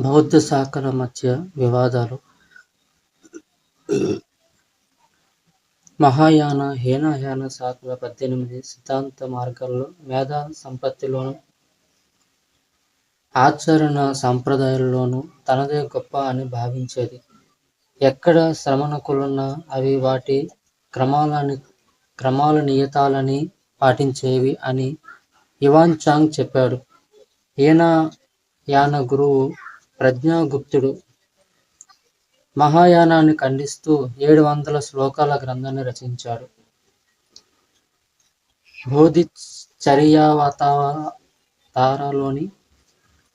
బౌద్ధ శాఖల మధ్య వివాదాలు. మహాయాన హీనయాన శాఖల పద్దెనిమిది సిద్ధాంత మార్గాల్లో మేధా సంపత్తిలోను ఆచరణ సంప్రదాయాల్లోనూ తనదే గొప్ప అని భావించేది. ఎక్కడ శ్రమణకులున్నా అవి వాటి క్రమాలని క్రమాల నియతాలని పాటించేవి అని ఇవాన్ చాంగ్ చెప్పాడు. ఈయన యాన గురువు ప్రజ్ఞాగుప్తుడు మహాయానాన్ని ఖండిస్తూ ఏడు వందల శ్లోకాల గ్రంథాన్ని రచించాడు. బోధిచర్యావతారాలోని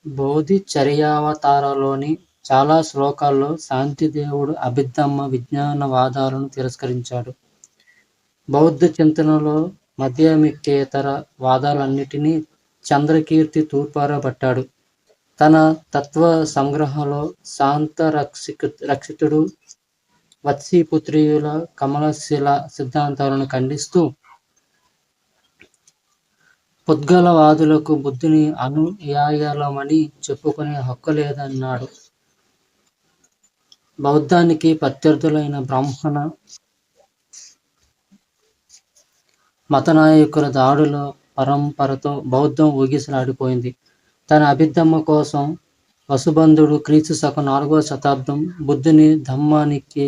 బోధిచర్యావతారాలోని చాలా శ్లోకాల్లో శాంతిదేవుడు అభిద్దమ్మ విజ్ఞానవాదాలను తిరస్కరించాడు. బౌద్ధ చింతనలో మధ్యమిక్కేతర వాదాలన్నిటినీ చంద్రకీర్తి తూర్పారబట్టాడు. తన తత్వ సంగ్రహంలో శాంత రక్షిక రక్షితుడు వత్సీపుత్రియుల కమలశిల సిద్ధాంతాలను ఖండిస్తూ పుద్గలవాదులకు బుద్ధుని అనుయాయలమని చెప్పుకునే హక్కు లేదన్నాడు. బౌద్ధానికి ప్రత్యర్థులైన బ్రాహ్మణ మతనాయకుల దాడుల పరంపరతో బౌద్ధం ఊగిసలాడిపోయింది. తన అభిధమ్మ కోసం వసుబంధుడు క్రీస్తు శకం నాలుగవ శతాబ్దం బుద్ధుని ధమ్మానికి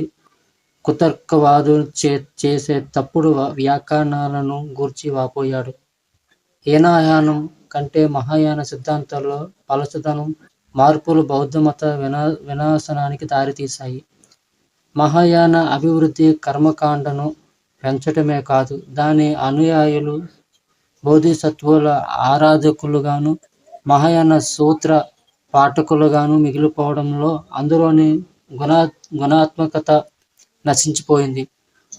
కుతర్కవాదులు చే చేసే తప్పుడు వ్యాఖ్యానాలను గూర్చి వాపోయాడు. హీనాయానం కంటే మహాయాన సిద్ధాంతాల్లో పలచదనం మార్పులు బౌద్ధమత వినా వినాశనానికి దారితీశాయి. మహాయాన అభివృద్ధి కర్మకాండను పెంచటమే కాదు దాని అనుయాయులు బోధిసత్వుల ఆరాధకులుగాను మహాయాన సూత్ర పాఠకులుగాను మిగిలిపోవడంలో అందులోని గుణా గుణాత్మకత నశించిపోయింది.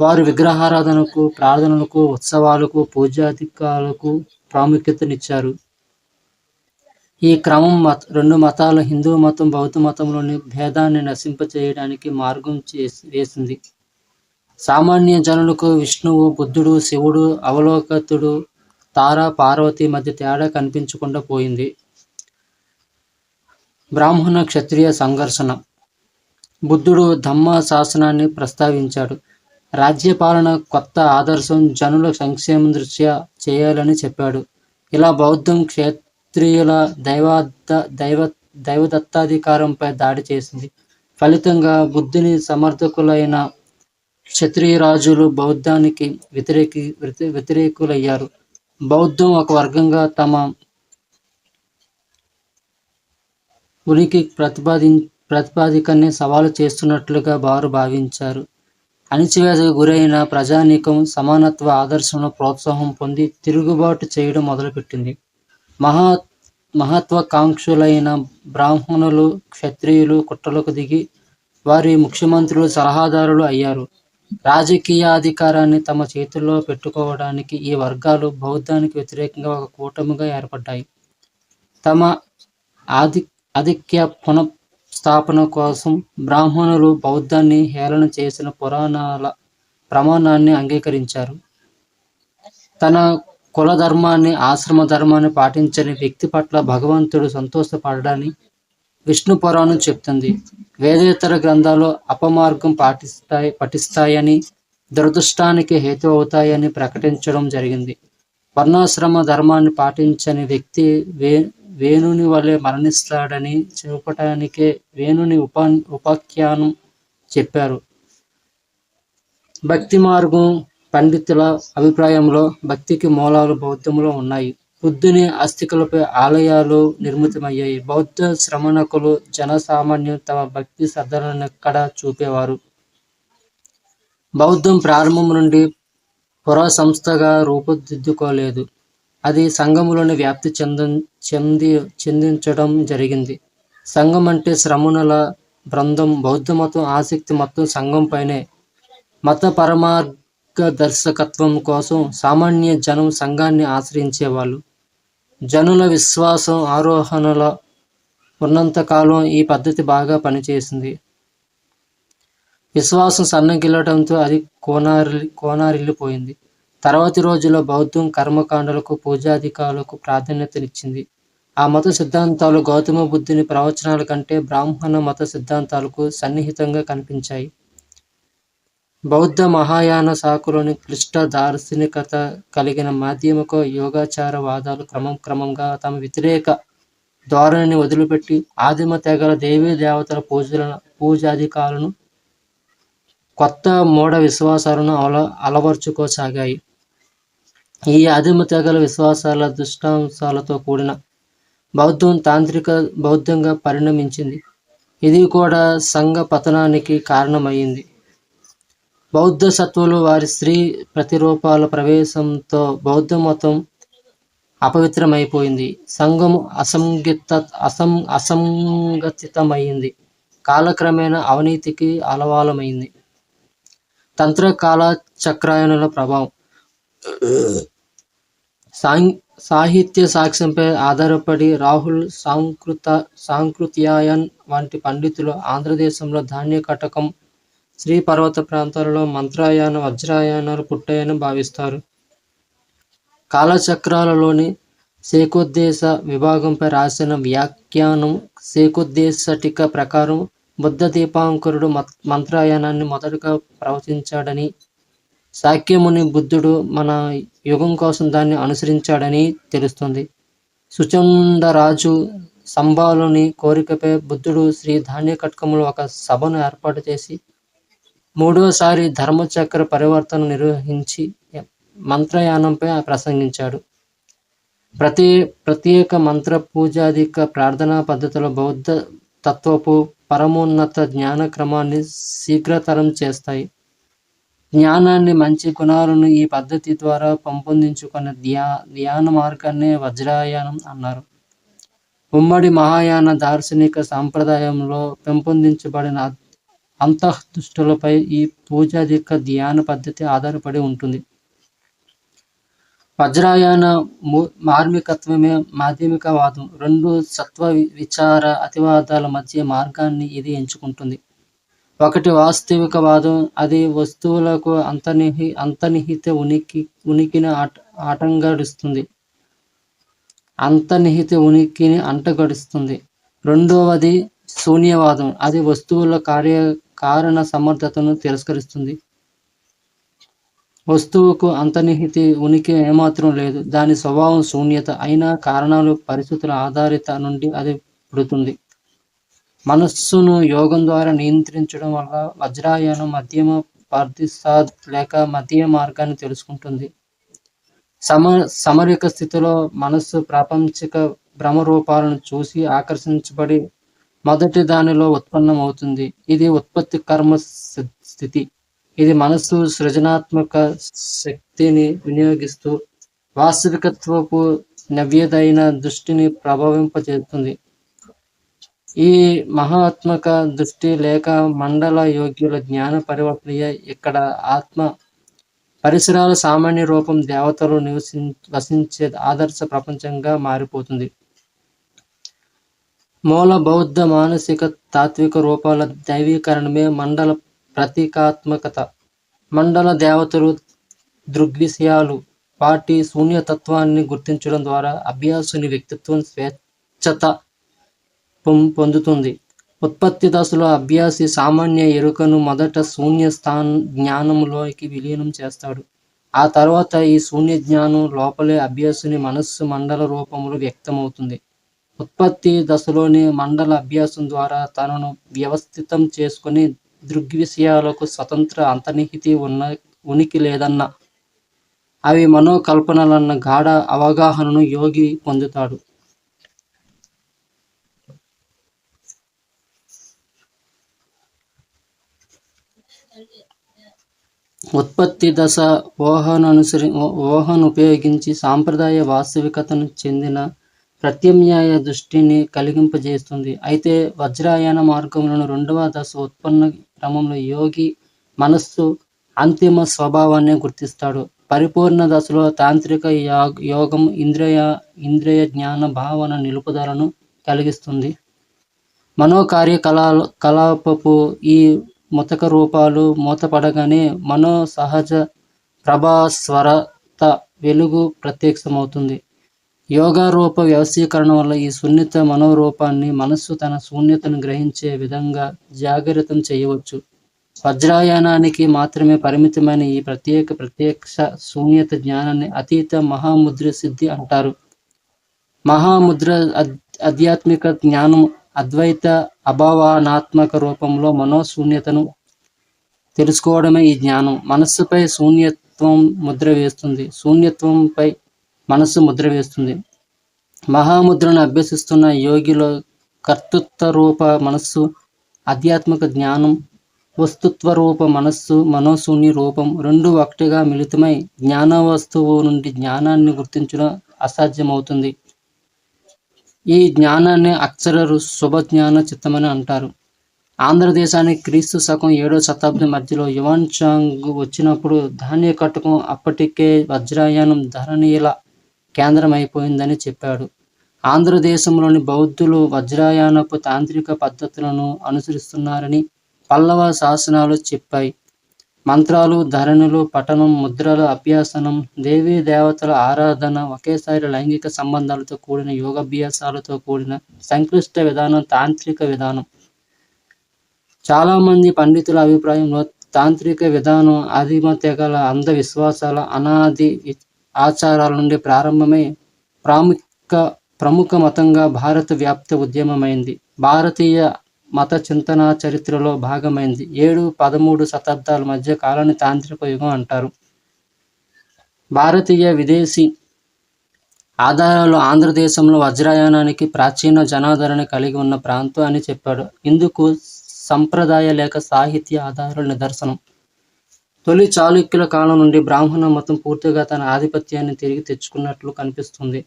వారు విగ్రహారాధనకు ప్రార్థనలకు ఉత్సవాలకు పూజాధికాలకు ప్రాముఖ్యతనిచ్చారు. ఈ క్రమం మత రెండు మతాల హిందూ మతం బౌద్ధ మతంలోని భేదాన్ని నశింపచేయడానికి మార్గం చేసి వేసింది. సామాన్య జనులకు విష్ణువు బుద్ధుడు శివుడు అవలోకతుడు తార పార్వతి మధ్య తేడా కనిపించకుండా పోయింది. బ్రాహ్మణ క్షత్రియ సంఘర్షణ. బుద్ధుడు ధమ్మ శాసనాన్ని ప్రస్తావించాడు. రాజ్యపాలన కొత్త ఆదర్శం జనుల సంక్షేమ దృష్ట్యా చేయాలని చెప్పాడు. ఇలా బౌద్ధం క్షత్రియుల దైవాద దైవ దైవదత్తాధికారంపై దాడి చేసింది. ఫలితంగా బుద్ధుని సమర్థకులైన క్షత్రియ రాజులు బౌద్ధానికి వ్యతిరేకి వ్యతిరేకులయ్యారు. బౌద్ధం ఒక వర్గంగా తమ ఉనికి ప్రతిపాది ప్రతిపాదికనే సవాలు చేస్తున్నట్లుగా వారు భావించారు. అణిచివేతకు గురైన ప్రజానీకం సమానత్వ ఆదర్శంలో ప్రోత్సాహం పొంది తిరుగుబాటు చేయడం మొదలుపెట్టింది. మహా మహత్వాకాంక్షులైన బ్రాహ్మణులు క్షత్రియులు కుట్రలకు దిగి వారి ముఖ్యమంత్రులు సలహాదారులు అయ్యారు. రాజకీయాధికారాన్ని తమ చేతుల్లో పెట్టుకోవడానికి ఈ వర్గాలు బౌద్ధానికి వ్యతిరేకంగా ఒక కూటమిగా ఏర్పడ్డాయి. తమ ఆధి ఆధిక్య పునఃస్థాపన కోసం బ్రాహ్మణులు బౌద్ధాన్ని హేళన చేసిన పురాణాల ప్రమాణాన్ని అంగీకరించారు. తన కుల ధర్మాన్ని ఆశ్రమ ధర్మాన్ని పాటించని వ్యక్తి పట్ల భగవంతుడు సంతోషపడడాన్ని విష్ణు పురాణం చెప్తుంది. వేదేతర గ్రంథాలు అపమార్గం పాటిస్తాయి పఠిస్తాయని దురదృష్టానికి హేతు అవుతాయని ప్రకటించడం జరిగింది. వర్ణాశ్రమ ధర్మాన్ని పాటించని వ్యక్తి వే వేణుని వలె మరణిస్తాడని చూపటానికే వేణుని ఉపా ఉపాఖ్యానం చెప్పారు. భక్తి మార్గం పండితుల అభిప్రాయంలో భక్తికి మూలాలు బౌద్ధంలో ఉన్నాయి. బుద్ధుని అస్థికలపై ఆలయాలు నిర్మితమయ్యాయి. బౌద్ధ శ్రమణకులు జనసామాన్యం తమ భక్తి శ్రద్ధలను ఎక్కడ చూపేవారు? బౌద్ధం ప్రారంభం నుండి పుర సంస్థగా రూపుదిద్దుకోలేదు. అది సంఘములోని వ్యాప్తి చెంద చెంది చెందించడం జరిగింది. సంఘం అంటే శ్రమణుల బృందం. బౌద్ధ మతం ఆసక్తి మొత్తం సంఘం పైనే. మత పరమార్గదర్శకత్వం కోసం సామాన్య జనం సంఘాన్ని ఆశ్రయించేవాళ్ళు. జనుల విశ్వాసం ఆరోహణల ఉన్నంతకాలం ఈ పద్ధతి బాగా పనిచేసింది. విశ్వాసం సన్నగిల్లడంతో అది కోనారి కోనారిల్లిపోయింది. తర్వాతి రోజుల్లో బౌద్ధం కర్మకాండలకు పూజాధికారులకు ప్రాధాన్యతనిచ్చింది. ఆ మత సిద్ధాంతాలు గౌతమ బుద్ధుని ప్రవచనాల కంటే బ్రాహ్మణ మత సిద్ధాంతాలకు సన్నిహితంగా కనిపించాయి. బౌద్ధ మహాయాన శాఖలోని క్లిష్ట దార్శనికత కలిగిన మాధ్యమిక యోగాచార వాదాలు క్రమం క్రమంగా తమ వ్యతిరేక ధోరణిని వదిలిపెట్టి ఆదిమ తెగల దేవీ దేవతల పూజల పూజాధికాలను కొత్త మూఢ విశ్వాసాలను అల అలవర్చుకోసాగాయి. ఈ ఆదిమ తెగల విశ్వాసాల దుష్టాంశాలతో కూడిన బౌద్ధం తాంత్రిక బౌద్ధంగా పరిణమించింది. ఇది కూడా సంఘ పతనానికి కారణమైంది. బౌద్ధ సత్వలు వారి స్త్రీ ప్రతిరూపాల ప్రవేశంతో బౌద్ధ మతం అపవిత్రమైపోయింది. సంఘం అసంగిత అసం అసంగతితమైంది కాలక్రమేణా అవినీతికి అలవాలమైంది. తంత్ర కాల చక్రాయనుల ప్రభావం సాహిత్య సాక్ష్యంపై ఆధారపడి రాహుల్ సాంకృత సాంకృత్యాయన్ వంటి పండితులు ఆంధ్రదేశంలో ధాన్య కటకం శ్రీ పర్వత ప్రాంతాలలో మంత్రాయాన వజ్రాయానాలు పుట్టాయని భావిస్తారు. కాలచక్రాలలోని శేకోద్దేశ విభాగంపై రాసిన వ్యాఖ్యానం శేకోద్దేశటిక ప్రకారం బుద్ధ దీపాంకరుడు మంత్రాయానాన్ని మొదటగా ప్రవచించాడని శాక్యముని బుద్ధుడు మన యుగం కోసం దాన్ని అనుసరించాడని తెలుస్తుంది. సుచండరాజు సంబాలుని కోరికపై బుద్ధుడు శ్రీ ధాన్య కట్కములు ఒక సభను ఏర్పాటు చేసి మూడోసారి ధర్మచక్ర పరివర్తన నిర్వహించి మంత్రయానంపై ప్రసంగించాడు. ప్రతి ప్రత్యేక మంత్ర పూజాధిక ప్రార్థనా పద్ధతుల బౌద్ధ తత్వపు పరమోన్నత జ్ఞాన క్రమాన్ని శీఘ్రతరం చేస్తాయి. జ్ఞానాన్ని మంచి గుణాలను ఈ పద్ధతి ద్వారా పెంపొందించుకున్న ధ్యా ధ్యాన మార్గాన్నే వజ్రాయానం అన్నారు. ఉమ్మడి మహాయాన దార్శనిక సాంప్రదాయంలో పెంపొందించబడిన అంతఃదుష్టులపై ఈ పూజాధిక ధ్యాన పద్ధతి ఆధారపడి ఉంటుంది. వజ్రాయాన మార్మికత్వమే మాధ్యమికవాదం. రెండు సత్వ విచార అతివాదాల మధ్య మార్గాన్ని ఇది ఎంచుకుంటుంది. ఒకటి వాస్తవికవాదం అది వస్తువులకు అంతర్నిహి అంతర్నిహిత ఉనికి ఉనికిని ఆట ఆటంకడిస్తుంది అంతర్నిహిత ఉనికిని అంటగడుస్తుంది. రెండవది శూన్యవాదం అది వస్తువుల కార్య కారణ సమర్థతను తిరస్కరిస్తుంది. వస్తువుకు అంతర్నిహితి ఉనికి ఏమాత్రం లేదు. దాని స్వభావం శూన్యత. అయినా కారణాలు పరిస్థితుల ఆధారిత నుండి అది పుడుతుంది. మనస్సును యోగం ద్వారా నియంత్రించడం వల్ల వజ్రాయనం మధ్యమ పార్థిసాద్ లేక మధ్య మార్గాన్ని తెలుసుకుంటుంది. సమ సమరిక స్థితిలో మనస్సు ప్రాపంచిక భ్రమరూపాలను చూసి ఆకర్షించబడి మొదటి దానిలో ఉత్పన్నం అవుతుంది ఇది ఉత్పత్తి కర్మ స్థితి. ఇది మనస్సు సృజనాత్మక శక్తిని వినియోగిస్తూ వాస్తవికత్వపు నవ్యదైన దృష్టిని ప్రభావింపజేస్తుంది ఈ మహాత్మక దృష్టి లేక మండల యోగ్యుల జ్ఞాన పరివర్తనయ ఇక్కడ ఆత్మ పరిసరాల సామాన్య రూపం దేవతలు నివసి వసించే ఆదర్శ ప్రపంచంగా మారిపోతుంది. మూల బౌద్ధ మానసిక తాత్విక రూపాల దైవీకరణమే మండల ప్రతీకాత్మకత. మండల దేవతలు దృగ్విషయాలు వాటి శూన్యతత్వాన్ని గుర్తించడం ద్వారా అభ్యాసుని వ్యక్తిత్వం స్వేచ్ఛత పొందుతుంది. ఉత్పత్తి దశలో అభ్యాసి సామాన్య ఎరుకను మొదట శూన్య స్థాన జ్ఞానంలోకి విలీనం చేస్తాడు. ఆ తర్వాత ఈ శూన్య జ్ఞానం లోపలే అభ్యాసుని మనస్సు మండల రూపంలో వ్యక్తమవుతుంది. ఉత్పత్తి దశలోని మండల అభ్యాసం ద్వారా తనను వ్యవస్థితం చేసుకుని దృగ్విషయాలకు స్వతంత్ర అంతర్నిహితి ఉన్న ఉనికి లేదన్న అవి మనోకల్పనలన్న గాఢ అవగాహనను యోగి పొందుతాడు. ఉత్పత్తి దశ ఊహను అనుసరి ఊహను ఉపయోగించి సాంప్రదాయ వాస్తవికతను చెందిన ప్రత్యామ్నాయ దృష్టిని కలిగింపజేస్తుంది. అయితే వజ్రాయన మార్గంలోని రెండవ దశ ఉత్పన్న క్రమంలో యోగి మనస్సు అంతిమ స్వభావాన్ని గుర్తిస్తాడు. పరిపూర్ణ దశలో తాంత్రిక యోగం ఇంద్రియ ఇంద్రియ జ్ఞాన భావన నిలుపుదలను కలిగిస్తుంది. మనోకార్యకలా కలాపపు ఈ ముతక రూపాలు మూతపడగానే మనో సహజ ప్రభాస్వరత వెలుగు ప్రత్యక్షమవుతుంది. యోగారూప వ్యవస్థీకరణ వల్ల ఈ సున్నిత మనోరూపాన్ని మనస్సు తన శూన్యతను గ్రహించే విధంగా జాగ్రత్తం చేయవచ్చు. వజ్రాయానానికి మాత్రమే పరిమితమైన ఈ ప్రత్యేక ప్రత్యక్ష శూన్యత జ్ఞానాన్ని అతీత మహాముద్ర సిద్ధి అంటారు. మహాముద్ర ఆధ్యాత్మిక జ్ఞానం అద్వైత అభావనాత్మక రూపంలో మనోశూన్యతను తెలుసుకోవడమే ఈ జ్ఞానం. మనస్సుపై శూన్యత్వం ముద్ర వేస్తుంది. శూన్యత్వంపై మనస్సు ముద్ర వేస్తుంది. మహాముద్రను అభ్యసిస్తున్న యోగిలో కర్తృత్వ రూప మనస్సు ఆధ్యాత్మిక జ్ఞానం వస్తుత్వ రూప మనస్సు మనోశూన్య రూపం రెండు ఒకటిగా మిళితమై జ్ఞాన వస్తువు నుండి జ్ఞానాన్ని గుర్తించడం అసాధ్యమవుతుంది. ఈ జ్ఞానాన్ని అక్షరరు శుభజ్ఞాన చిత్తమని అంటారు. ఆంధ్రదేశానికి క్రీస్తు శకం ఏడో శతాబ్ది మధ్యలో యువన్ చాంగ్ వచ్చినప్పుడు ధాన్య కట్టకం అప్పటికే వజ్రాయానం ధరణీల కేంద్రం అయిపోయిందని చెప్పాడు. ఆంధ్రదేశంలోని బౌద్ధులు వజ్రాయానపు తాంత్రిక పద్ధతులను అనుసరిస్తున్నారని పల్లవ శాసనాలు చెప్పాయి. మంత్రాలు ధరణులు పఠనం ముద్రల అభ్యాసనం దేవీ దేవతల ఆరాధన ఒకేసారి లైంగిక సంబంధాలతో కూడిన యోగాభ్యాసాలతో కూడిన సంక్లిష్ట విధానం తాంత్రిక విధానం. చాలామంది పండితుల అభిప్రాయంలో తాంత్రిక విధానం ఆదిమ తెగల అంధవిశ్వాసాల అనాది ఆచారాల నుండి ప్రారంభమై ప్రాముఖ్య ప్రముఖ మతంగా భారత వ్యాప్త ఉద్యమమైంది. భారతీయ మత చింతన చరిత్రలో భాగమైంది. ఏడు పదమూడు శతాబ్దాల మధ్య కాలాన్ని తాంత్రిక యుగం అంటారు. భారతీయ విదేశీ ఆధారాలు ఆంధ్రదేశంలో వజ్రాయానానికి ప్రాచీన జనాదరణ కలిగి ఉన్న ప్రాంతం అని చెప్పాడు. ఇందుకు సంప్రదాయ లేక సాహిత్య ఆధారాల నిదర్శనం. తొలి చాళుక్యుల కాలం నుండి బ్రాహ్మణ మతం పూర్తిగా తన ఆధిపత్యాన్ని తిరిగి తెచ్చుకున్నట్లు కనిపిస్తుంది.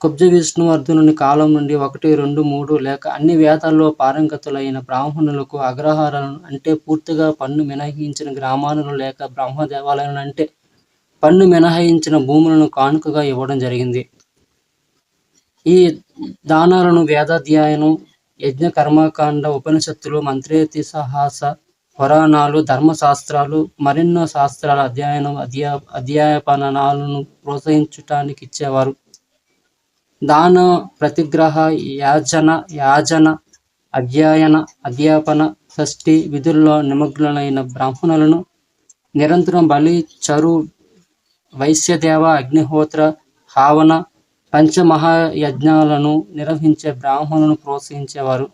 కుబ్జ విష్ణువర్ధనుని కాలం నుండి ఒకటి రెండు మూడు లేక అన్ని వేదాల్లో పారంగతులైన బ్రాహ్మణులకు అగ్రహారాలను అంటే పూర్తిగా పన్ను మినహాయించిన గ్రామాలను లేక బ్రహ్మ దేవాలయాలను అంటే పన్ను మినహాయించిన భూములను కానుకగా ఇవ్వడం జరిగింది. ఈ దానాలను వేదాధ్యాయనం యజ్ఞ కర్మకాండ ఉపనిషత్తులు మంత్రేతి సహాస పురాణాలు ధర్మశాస్త్రాలు మరెన్నో శాస్త్రాల అధ్యయనం అధ్యా అధ్యాపనాలను ప్రోత్సహించటానికి ఇచ్చేవారు. దాన ప్రతిగ్రహ యాజన యాజన అధ్యయన అధ్యాపన షష్ఠి విధుల్లో నిమగ్నులైన బ్రాహ్మణులను నిరంతరం బలి చరు వైశ్యదేవ అగ్నిహోత్ర హావన పంచమహాయజ్ఞాలను నిర్వహించే బ్రాహ్మణులను ప్రోత్సహించేవారు.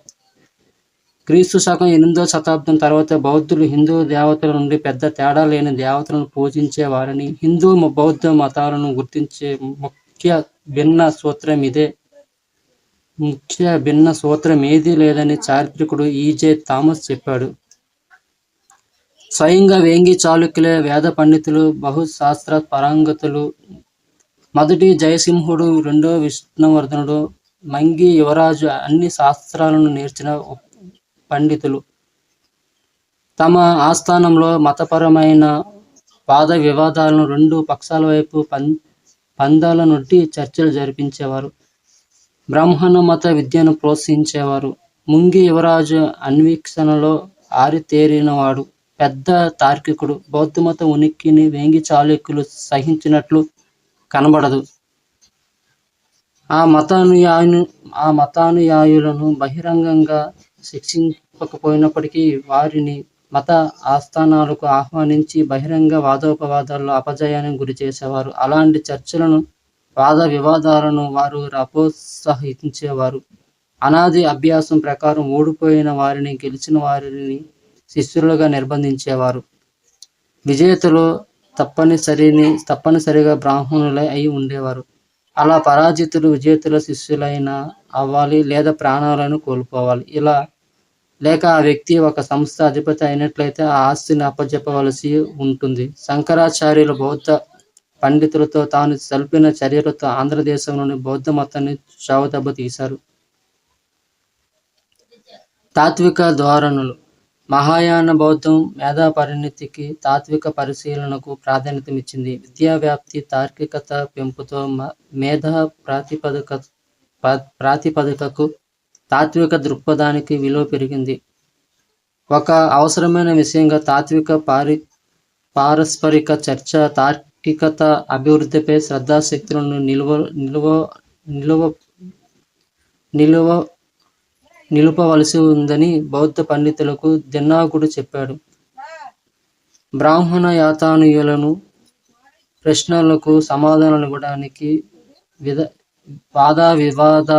క్రీస్తు శకం ఎనిమిదో శతాబ్దం తర్వాత బౌద్ధులు హిందూ దేవతల నుండి పెద్ద తేడా లేని దేవతలను పూజించేవారని హిందూ బౌద్ధ మతాలను గుర్తించే ముఖ్య భిన్న సూత్రం ఇదే. ముఖ్య భిన్న సూత్రం ఏదీ లేదని చారిత్రకుడు ఈజే థామస్ చెప్పాడు. స్వయంగా వేంగి చాళుక్యులే వేద పండితులు బహుశాస్త్ర పరంగతులు మొదటి జయసింహుడు రెండో విష్ణువర్ధనుడు మంగి యువరాజు అన్ని శాస్త్రాలను నేర్చిన పండితులు. తమ ఆస్థానంలో మతపరమైన వాద వివాదాలను రెండు పక్షాల వైపు పం పందాల నుండి చర్చలు జరిపించేవారు. బ్రాహ్మణ మత విద్యను ప్రోత్సహించేవారు. ముంగి యువరాజు అన్వీక్షణలో ఆరితేరినవాడు. పెద్ద తార్కికుడు. బౌద్ధమత ఉనికిని వేంగి చాళుక్యులు సహించినట్లు కనబడదు. ఆ మతానుయాయు ఆ మతానుయాయులను బహిరంగంగా శిక్షించకపోయినప్పటికీ వారిని మత ఆస్థానాలకు ఆహ్వానించి బహిరంగ వాదోపవాదాల్లో అపజయానికి గురి చేసేవారు. అలాంటి చర్చలను వాద వివాదాలను వారు రపోత్సాహించేవారు. అనాది అభ్యాసం ప్రకారం ఓడిపోయిన వారిని గెలిచిన వారిని శిష్యులుగా నిర్బంధించేవారు. విజేతలు తప్పనిసరిని తప్పనిసరిగా బ్రాహ్మణులై అయి ఉండేవారు. అలా పరాజితులు విజేతల శిష్యులైన అవ్వాలి లేదా ప్రాణాలను కోల్పోవాలి. ఇలా లేక ఆ వ్యక్తి ఒక సంస్థ అధిపతి అయినట్లయితే ఆ ఆస్తిని అప్పజెప్పవలసి ఉంటుంది. శంకరాచార్యులు బౌద్ధ పండితులతో తాను సల్పిన చర్యలతో ఆంధ్రదేశంలోని బౌద్ధ మతాన్ని చావుదెబ్బ తీశారు తాత్విక ధోరణులు. మహాయాన బౌద్ధం మేధా పరిణితికి తాత్విక పరిశీలనకు ప్రాధాన్యతనిచ్చింది. విద్యా వ్యాప్తి తార్కికత పెంపుతో మేధా ప్రాతిపదిక ప్రాతిపదికకు తాత్విక దృక్పథానికి విలువ పెరిగింది. ఒక అవసరమైన విషయంగా తాత్విక పారి పారస్పరిక చర్చ తార్కికత అభివృద్ధిపై శ్రద్ధాశక్తులను నిలువ నిలువ నిలువ నిలువ నిలుపవలసి ఉందని బౌద్ధ పండితులకు దిన్నాకుడు చెప్పాడు. బ్రాహ్మణ యాతానుయులను ప్రశ్నలకు సమాధానాలు ఇవ్వడానికి విధ వాద వివాద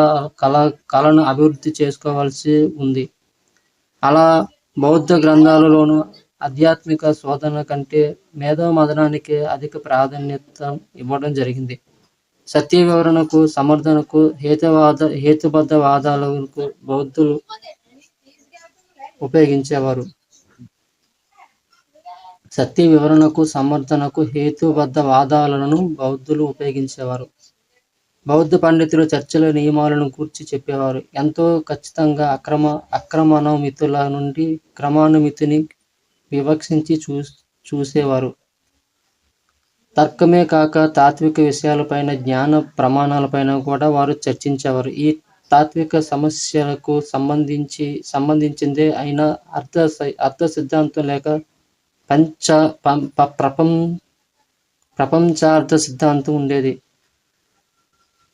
కళ కళను అభివృద్ధి చేసుకోవాల్సి ఉంది. అలా బౌద్ధ గ్రంథాలలోను ఆధ్యాత్మిక శోధన కంటే మేధో మదనానికి అధిక ప్రాధాన్యత ఇవ్వడం జరిగింది. సత్య వివరణకు సమర్థనకు హేతువాద హేతుబద్ధ వాదాలకు బౌద్ధులు ఉపయోగించేవారు. సత్య వివరణకు సమర్థనకు హేతుబద్ధ వాదాలను బౌద్ధులు ఉపయోగించేవారు. బౌద్ధ పండితులు చర్చల నియమాలను కూర్చి చెప్పేవారు. ఎంతో ఖచ్చితంగా అక్రమ అక్రమణమితుల నుండి క్రమానుమితిని వివక్షించి చూ చూసేవారు. తర్కమే కాక తాత్విక విషయాలపైన జ్ఞాన ప్రమాణాలపైన కూడా వారు చర్చించేవారు. ఈ తాత్విక సమస్యలకు సంబంధించి సంబంధించిందే అయినా అర్థ అర్థ సిద్ధాంతం లేక పంచ ప్రపం ప్రపంచార్థ సిద్ధాంతం ఉండేది.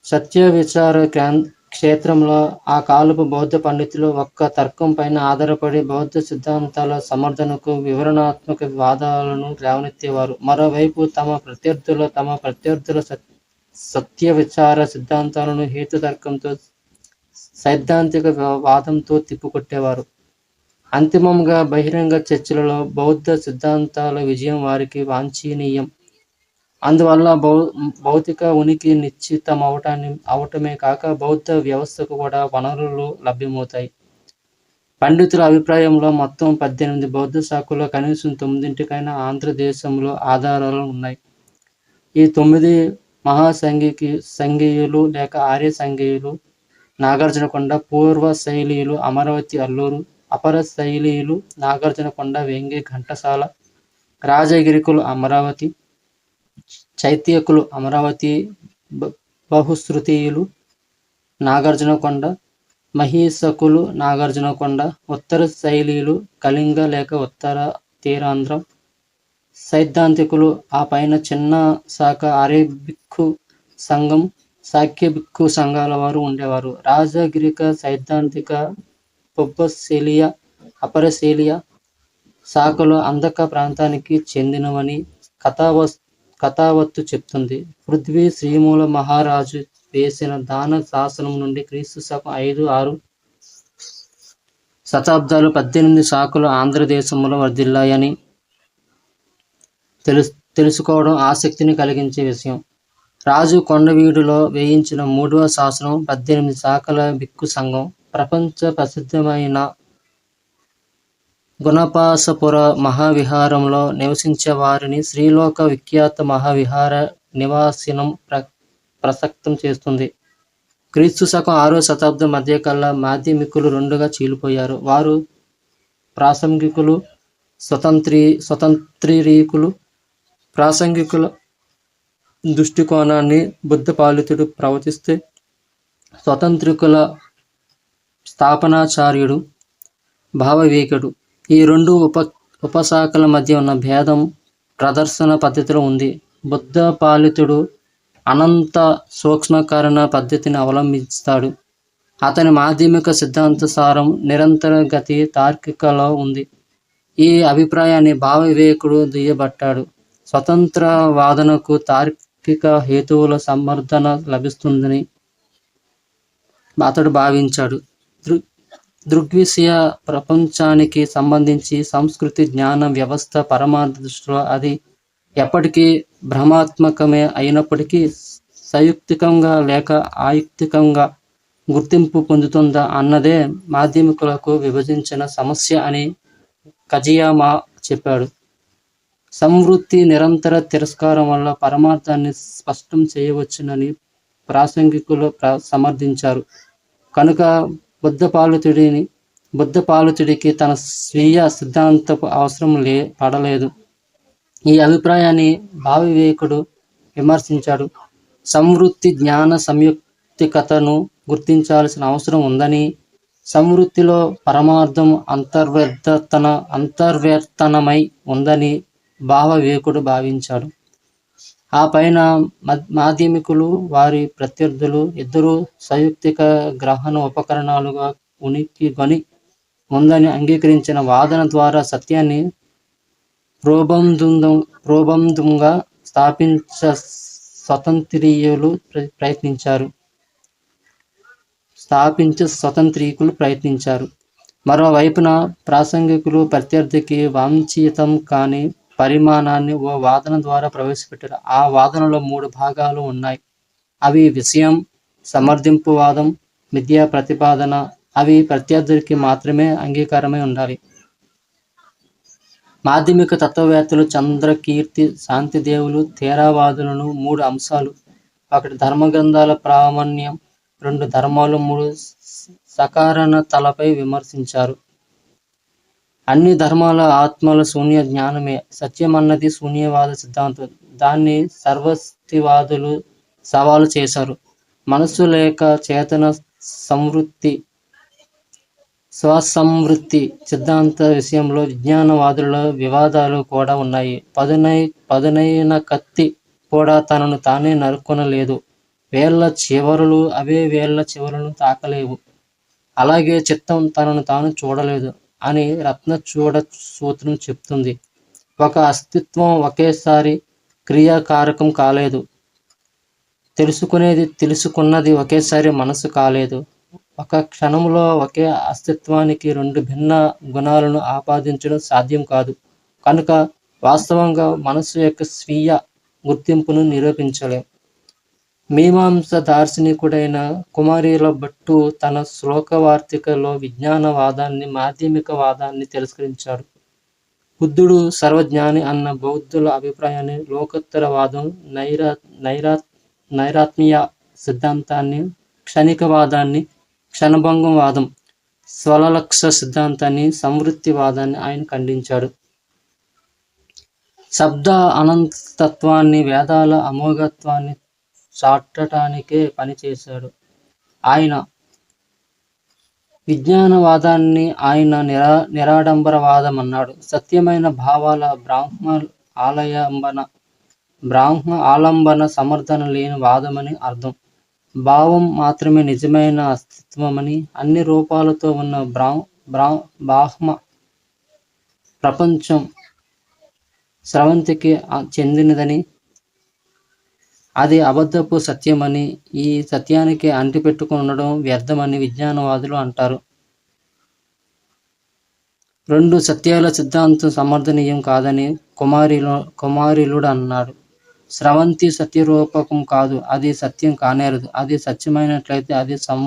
సత్య విచార క్షేత్రంలో ఆ కాలపు బౌద్ధ పండితులు ఒక్క తర్కం పైన ఆధారపడి బౌద్ధ సిద్ధాంతాల సమర్థనకు వివరణాత్మక వాదాలను లేవనెత్తేవారు మరోవైపు తమ ప్రత్యర్థుల తమ ప్రత్యర్థుల సత్య విచార సిద్ధాంతాలను హేతు తర్కంతో సైద్ధాంతిక వాదంతో తిప్పుకొట్టేవారు. అంతిమంగా బహిరంగ చర్చలలో బౌద్ధ సిద్ధాంతాల విజయం వారికి వాంఛనీయం. అందువల్ల భౌ భౌతిక ఉనికి నిశ్చితం అవటాన్ని అవటమే కాక బౌద్ధ వ్యవస్థకు కూడా వనరులు లభ్యమవుతాయి. పండితుల అభిప్రాయంలో మొత్తం పద్దెనిమిది బౌద్ధ శాఖల్లో కనీసం తొమ్మిదింటికైనా ఆంధ్రదేశంలో ఆధారాలు ఉన్నాయి. ఈ తొమ్మిది మహాసంఘికి సంఘీయులు లేక ఆర్య సంఘీయులు నాగార్జునకొండ పూర్వ శైలీయులు అమరావతి అల్లూరు అపర శైలీయులు నాగార్జునకొండ వెంగి ఘంటసాల రాజగిరికులు అమరావతి చైత్యకులు అమరావతి బహుశ్రుతీయులు నాగార్జునకొండ మహీసకులు నాగార్జునకొండ ఉత్తర శైలీలు కళింగ లేక ఉత్తర తీరాంధ్రం సైద్ధాంతికులు ఆ పైన చిన్న శాఖ ఆర్యభిక్కు సంఘం సాఖ్యభిక్కు సంఘాల వారు ఉండేవారు. రాజగిరిక సైద్ధాంతిక పొబ్బశైలియ అపరశీలియ శాఖలు అందక ప్రాంతానికి చెందినవని కథావస్తు కథావత్తు చెప్తుంది. పృథ్వీ శ్రీమూల మహారాజు వేసిన దాన శాసనం నుండి క్రీస్తు శకం ఐదు ఆరు శతాబ్దాలు పద్దెనిమిది శాఖలు ఆంధ్రదేశంలో వర్ధిల్లాయని తెలుసు తెలుసుకోవడం ఆసక్తిని కలిగించే విషయం. రాజు కొండవీడులో వేయించిన మూడవ శాసనం పద్దెనిమిది శాఖల బిక్కు సంఘం. ప్రపంచ ప్రసిద్ధమైన గుణపాసపుర మహావిహారంలో నివసించే వారిని శ్రీలోక విఖ్యాత మహావిహార నివాసినం ప్ర ప్రసక్తం చేస్తుంది. క్రీస్తు శకం ఆరో శతాబ్దం మధ్య కల్లా మాధ్యమికులు రెండుగా చీలిపోయారు. వారు ప్రాసంగికులు స్వతంత్రీ స్వతంత్రీకులు ప్రాసంగికుల దృష్టికోణాన్ని బుద్ధ పాలితుడు ప్రవచిస్తే స్వతంత్రికుల స్థాపనాచార్యుడు భావవేకుడు ఈ రెండు ఉప ఉపశాఖల మధ్య ఉన్న భేదం ప్రదర్శన పద్ధతిలో ఉంది. బుద్ధ పాలితుడు అనంత సూక్ష్మకరణ పద్ధతిని అవలంబిస్తాడు. అతని మాధ్యమిక సిద్ధాంత సారం నిరంతర గతి తార్కికలో ఉంది. ఈ అభిప్రాయాన్ని భావ వివేకుడు దుయ్యబట్టాడు. స్వతంత్ర వాదనకు తార్కిక హేతువుల సమర్థన లభిస్తుందని అతడు భావించాడు. దృగ్విషయ ప్రపంచానికి సంబంధించి సంస్కృతి జ్ఞాన వ్యవస్థ పరమార్థ దృష్టిలో అది ఎప్పటికీ భ్రమాత్మకమే అయినప్పటికీ సయుక్తికంగా లేక ఆయుక్తికంగా గుర్తింపు పొందుతుందా అన్నదే మాధ్యమికులకు విభజించిన సమస్య అని కజియామా చెప్పాడు. సంవృత్తి నిరంతర తిరస్కారం వల్ల పరమార్థాన్ని స్పష్టం చేయవచ్చునని ప్రాసంగికులు సమర్థించారు. కనుక బుద్ధపాలుతుడిని బుద్ధపాలుతుడికి తన స్వీయ సిద్ధాంతపు అవసరం లే పడలేదు. ఈ అభిప్రాయాన్ని భావివేకుడు విమర్శించాడు. సంవృత్తి జ్ఞాన సంయుక్తికతను గుర్తించాల్సిన అవసరం ఉందని సంవృత్తిలో పరమార్థం అంతర్వర్ధతన అంతర్వర్తనమై ఉందని భావవేకుడు భావించాడు. ఆ పైన మాధ్యమికులు వారి ప్రత్యర్థులు ఇద్దరు సంయుక్తిక గ్రహణ ఉపకరణాలుగా ఉనికి గని ఉందని అంగీకరించిన వాదన ద్వారా సత్యాన్ని ప్రోబంధుందం ప్రోబంధంగా స్థాపించ స్వతంత్రీయులు ప్రయత్నించారు. స్థాపించ స్వతంత్రీకులు ప్రయత్నించారు. మరోవైపున ప్రాసంగికులు ప్రత్యర్థికి వాంఛితం కాని పరిమాణాన్ని ఓ వాదన ద్వారా ప్రవేశపెట్టారు. ఆ వాదనలో మూడు భాగాలు ఉన్నాయి. అవి విషయం సమర్థింపు వాదం మిథ్యా ప్రతిపాదన. అవి ప్రత్యర్థులకి మాత్రమే అంగీకారమై ఉండాలి. మాధ్యమిక తత్వవేత్తలు చంద్రకీర్తి శాంతిదేవులు తేరావాదులను మూడు అంశాలు. ఒకటి ధర్మగ్రంథాల ప్రామాణ్యం రెండు ధర్మాలు మూడు సకారణ తలపై విమర్శించారు. అన్ని ధర్మాల ఆత్మల శూన్య జ్ఞానమే. సత్యం అన్నది శూన్యవాద సిద్ధాంతం. దాన్ని సర్వస్తివాదులు సవాలు చేశారు. మనస్సు లేక చేతన సంవృత్తి స్వసంవృత్తి సిద్ధాంత విషయంలో విజ్ఞానవాదుల వివాదాలు కూడా ఉన్నాయి. పదునై పదునైన కత్తి కూడా తనను తానే నరుక్కొనలేదు. వేళ్ళ చివరలు అవే వేళ్ళ చివరలను తాకలేవు. అలాగే చిత్తం తనను తాను చూడలేదు. అని రత్న చూడ సూత్రం చెప్తుంది. ఒక అస్తిత్వం ఒకేసారి క్రియాకారకం కాలేదు. తెలుసుకునేది తెలుసుకున్నది ఒకేసారి మనసు కాలేదు. ఒక క్షణంలో ఒకే అస్తిత్వానికి రెండు భిన్న గుణాలను ఆపాదించడం సాధ్యం కాదు. కనుక వాస్తవంగా మనసు యొక్క స్వీయ గుర్తింపును నిరూపించలేం. మీమాంస దార్శనికుడైన కుమారీల భట్టు తన శ్లోకవార్తికలో విజ్ఞానవాదాన్ని మాధ్యమిక వాదాన్ని తిరస్కరించాడు. బుద్ధుడు సర్వజ్ఞాని అన్న బౌద్ధుల అభిప్రాయాన్ని లోకోత్తరవాదం నైరా నైరా నైరాత్మీయ సిద్ధాంతాన్ని క్షణికవాదాన్ని క్షణభంగం వాదం స్వలలక్ష సిద్ధాంతాన్ని సంవృత్తివాదాన్ని ఆయన ఖండించాడు. శబ్ద అనంతత్వాన్ని వేదాల అమోఘత్వాన్ని చాటటానికే పనిచేశాడు ఆయన విజ్ఞానవాదాన్ని ఆయన నిరా నిరాడంబరవాదం అన్నాడు సత్యమైన భావాల బ్రాహ్మ ఆలయంబన బ్రాహ్మ ఆలంబన సమర్థన లేని వాదమని అర్థం. భావం మాత్రమే నిజమైన అస్తిత్వమని అన్ని రూపాలతో ఉన్న బ్రా బ్రా బ్రాహ్మ ప్రపంచం స్రవంతికి చెందినదని అది అబద్ధపు సత్యమని ఈ సత్యానికి అంటిపెట్టుకుని ఉండడం వ్యర్థమని విజ్ఞానవాదులు అంటారు. రెండు సత్యాల సిద్ధాంతం సమర్థనీయం కాదని కుమారిలో కుమారిలుడు అన్నాడు స్రవంతి సత్యరూపకం కాదు అది సత్యం కానేరదు. అది సత్యమైనట్లయితే అది సం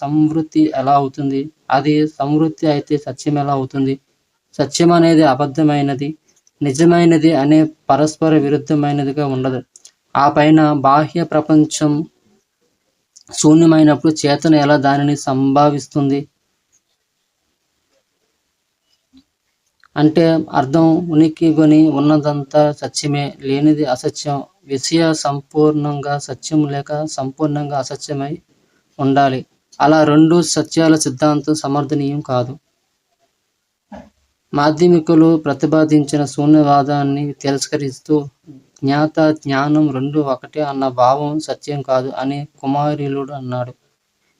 సంవృత్తి ఎలా అవుతుంది? అది సంవృత్తి అయితే సత్యం ఎలా అవుతుంది? సత్యం అనేది అబద్ధమైనది నిజమైనది అనే పరస్పర విరుద్ధమైనదిగా ఉండదు. ఆ పైన బాహ్య ప్రపంచం శూన్యమైనప్పుడు చేతన ఎలా దానిని సంభావిస్తుంది? అంటే అర్థం ఉనికి కొని ఉన్నదంతా సత్యమే లేనిది అసత్యం. విషయ సంపూర్ణంగా సత్యం లేక సంపూర్ణంగా అసత్యమై ఉండాలి. అలా రెండు సత్యాల సిద్ధాంతం సమర్థనీయం కాదు. మాధ్యమికులు ప్రతిపాదించిన శూన్యవాదాన్ని తిరస్కరిస్తూ జ్ఞాత జ్ఞానం రెండు ఒకటే అన్న భావం సత్యం కాదు అని కుమారీలుడు అన్నాడు.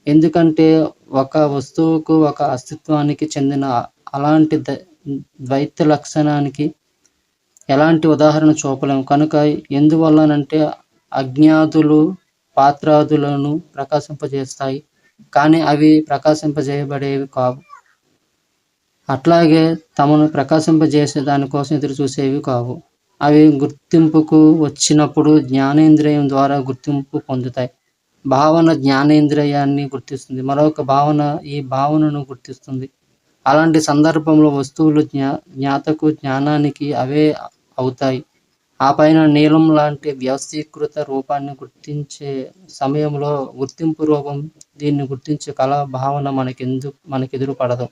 ఎందుకంటే ఒక వస్తువుకు ఒక అస్తిత్వానికి చెందిన అలాంటి ద్వైత లక్షణానికి ఎలాంటి ఉదాహరణ చూపలేము. కనుక ఎందువల్లనంటే అజ్ఞాతులు పాత్రాదులను ప్రకాశింపజేస్తాయి. కానీ అవి ప్రకాశింపజేయబడేవి కావు. అట్లాగే తమను ప్రకాశింపజేసే దానికోసం ఎదురు చూసేవి కావు. అవి గుర్తింపుకు వచ్చినప్పుడు జ్ఞానేంద్రియం ద్వారా గుర్తింపు పొందుతాయి. భావన జ్ఞానేంద్రియాన్ని గుర్తిస్తుంది. మరొక భావన ఈ భావనను గుర్తిస్తుంది. అలాంటి సందర్భంలో వస్తువులు జ్ఞా జ్ఞాతకు జ్ఞానానికి అవే అవుతాయి. ఆ పైన నీలం లాంటి వ్యవస్థీకృత రూపాన్ని గుర్తించే సమయంలో గుర్తింపు రూపం దీన్ని గుర్తించే కళా భావన మనకెందు మనకెదురు పడదు